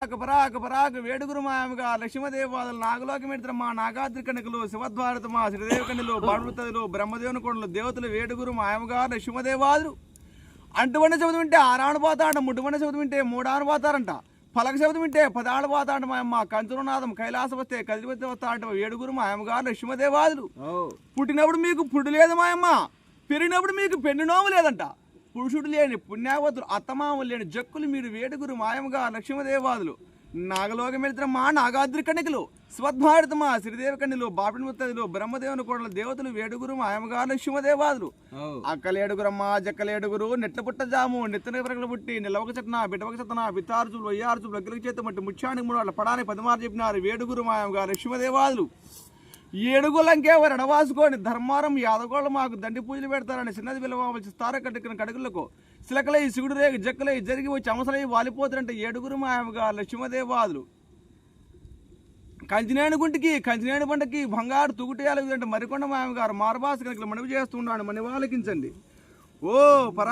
పరాక పరాక పరాక వేడుగురు మాయముగా లక్ష్మదేవాదులు నాగలోకి మెడితే మా నాగాద్రి కణకులు శివద్వారత మా శ్రీదేవి కన్నులు బాణుతలు బ్రహ్మదేవుని కొండలు దేవతలు వేడుగురు మాయముగా లక్ష్మదేవాదులు అంటువండ శబ్దం వింటే ఆరాడు పోతాడంట ముట్టువండ శబ్దం వింటే మూడాను పోతారంట పలక శబ్దం వింటే పదాడు పోతాంట మా అమ్మ కంచురనాథం కైలాస వస్తే కదిలివస్తే వస్తా అంటే ఏడుగురు మా అమ్మగారు లక్ష్మదేవాదులు పుట్టినప్పుడు మీకు పుట్టు లేదు మా అమ్మ పెరిగినప్పుడు మీకు పెళ్ళి నోము లేదంట. పురుషుడు లేని పుణ్యావతులు అత్తమామలు లేని జక్కులు మీరు వేడుగురు మాయముగా లక్ష్మదేవాదులు. నాగలోక మెడితే మా నాగాద్రి కణికలు స్వద్భారత మా శ్రీదేవి కన్నులు బాపిడి ముత్తదులు బ్రహ్మదేవుని కోడలు దేవతలు వేడుగురు మాయముగా లక్ష్మదేవాదులు. అక్కలేడుగురమ్మ జక్కలేడుగురు నెట్ల పుట్ట జాము నెత్తన పరగలు పుట్టి నిలవక చెట్న బిడ్డవక చెత్తన బిత్తారుచులు వయ్యారుచులు అగ్గిలికి చేత మట్టి ముచ్చానికి మూడు వాళ్ళ పడాని పదిమారు చెప్పినారు వేడుగురు మాయముగా లక్ష్మదేవాదులు. ఏడుగులంకే వారు ఎడవాసుకొని ధర్మారం యాదగోళ్ళు మాకు దండి పూజలు పెడతారని చిన్నది పిల్లవాల్సి తార కట్టుకున్న కడుగులకు శిలకలై సిగుడు రేగు జక్కలై జరిగి వచ్చి అమసలై వాలిపోతారంటే ఏడుగురు మాయముగా లక్ష్మదేవాదులు. కంచినేని గుంటికి కంచినేని పంటకి బంగారు తుగుటేయాలి అంటే మరికొండ మాయమగారు మారబాసు కనుక మనవి చేస్తున్నాడు మని వాళ్ళకించండి ఓ పరా